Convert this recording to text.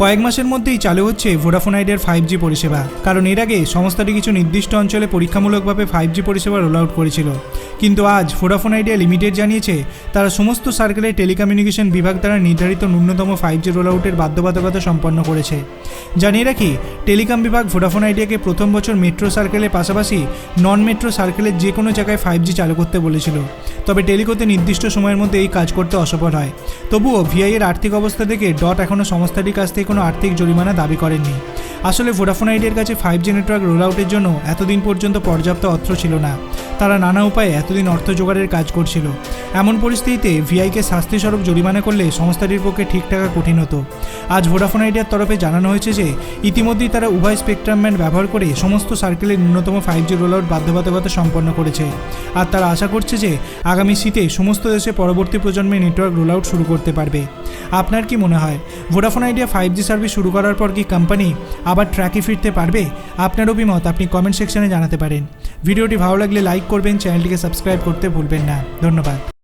কয়েক মাসের মধ্যেই চালু হচ্ছে ভোডাফোন আইডিয়ার ফাইভ জি পরিষেবা। কারণ এর আগে সংস্থাটি কিছু নির্দিষ্ট অঞ্চলে পরীক্ষামূলকভাবে ফাইভ জি পরিষেবা রোল আউট করেছিল। কিন্তু আজ ভোডাফোন আইডিয়া লিমিটেড জানিয়েছে তারা সমস্ত সার্কেলে টেলিকমিউনিকেশন বিভাগ দ্বারা নির্ধারিত ন্যূনতম ফাইভ জি রোল আউটের বাধ্যবাধকতা সম্পন্ন করেছে। জানিয়ে রাখি টেলিকম বিভাগ ভোডাফোন আইডিয়াকে প্রথম বছর মেট্রো সার্কেলের পাশাপাশি নন মেট্রো সার্কেলের যে কোনো জায়গায় ফাইভ জি চালু করতে বলেছিল। তবে টেলিকোতে নির্দিষ্ট সময়ের মধ্যে এই কাজ করতে অসফল হয়। তবুও ভিআই এর আর্থিক অবস্থা দেখে ডট এখনও সংস্থাটির কাছ থেকে কোনো আর্থিক জরিমানা দাবি করেননি। আসলে ভোডাফোন আইডিয়ার কাছে ফাইভ জি নেটওয়ার্ক রোল আউটের জন্য এতদিন পর্যন্ত পর্যাপ্ত অর্থ ছিল না। তারা নানা উপায়ে এতদিন অর্থ জোগাড়ের কাজ করছিল। এমন পরিস্থিতিতে ভিআইকে শাস্তিস্বরূপ জরিমানা করলে সংস্থাটির পক্ষে ঠিক টাকা কঠিন হতো। আজ ভোডাফোন আইডিয়ার তরফে জানানো হয়েছে যে, ইতিমধ্যেই তারা উভয় স্পেকট্রাম ব্যান্ড ব্যবহার করে সমস্ত সার্কেলের ন্যূনতম ফাইভ জি রোল আউট বাধ্যবাধকতা সম্পন্ন করেছে। আর তারা আশা করছে যে, আগামী শীতে সমস্ত দেশে পরবর্তী প্রজন্মে নেটওয়ার্ক রোল আউট শুরু করতে পারবে। আপনার কি মনে হয়? Vodafone Idea five G service শুরু করার পর কি কোম্পানি আবার ট্র্যাকে ফিরতে পারবে? আপনার অভিমত আপনি কমেন্ট সেকশনে জানাতে পারেন। ভিডিওটি ভালো লাগলে লাইক করবেন চ্যানেলটিকে সাবস্ক্রাইব করতে ভুলবেন না। ধন্যবাদ।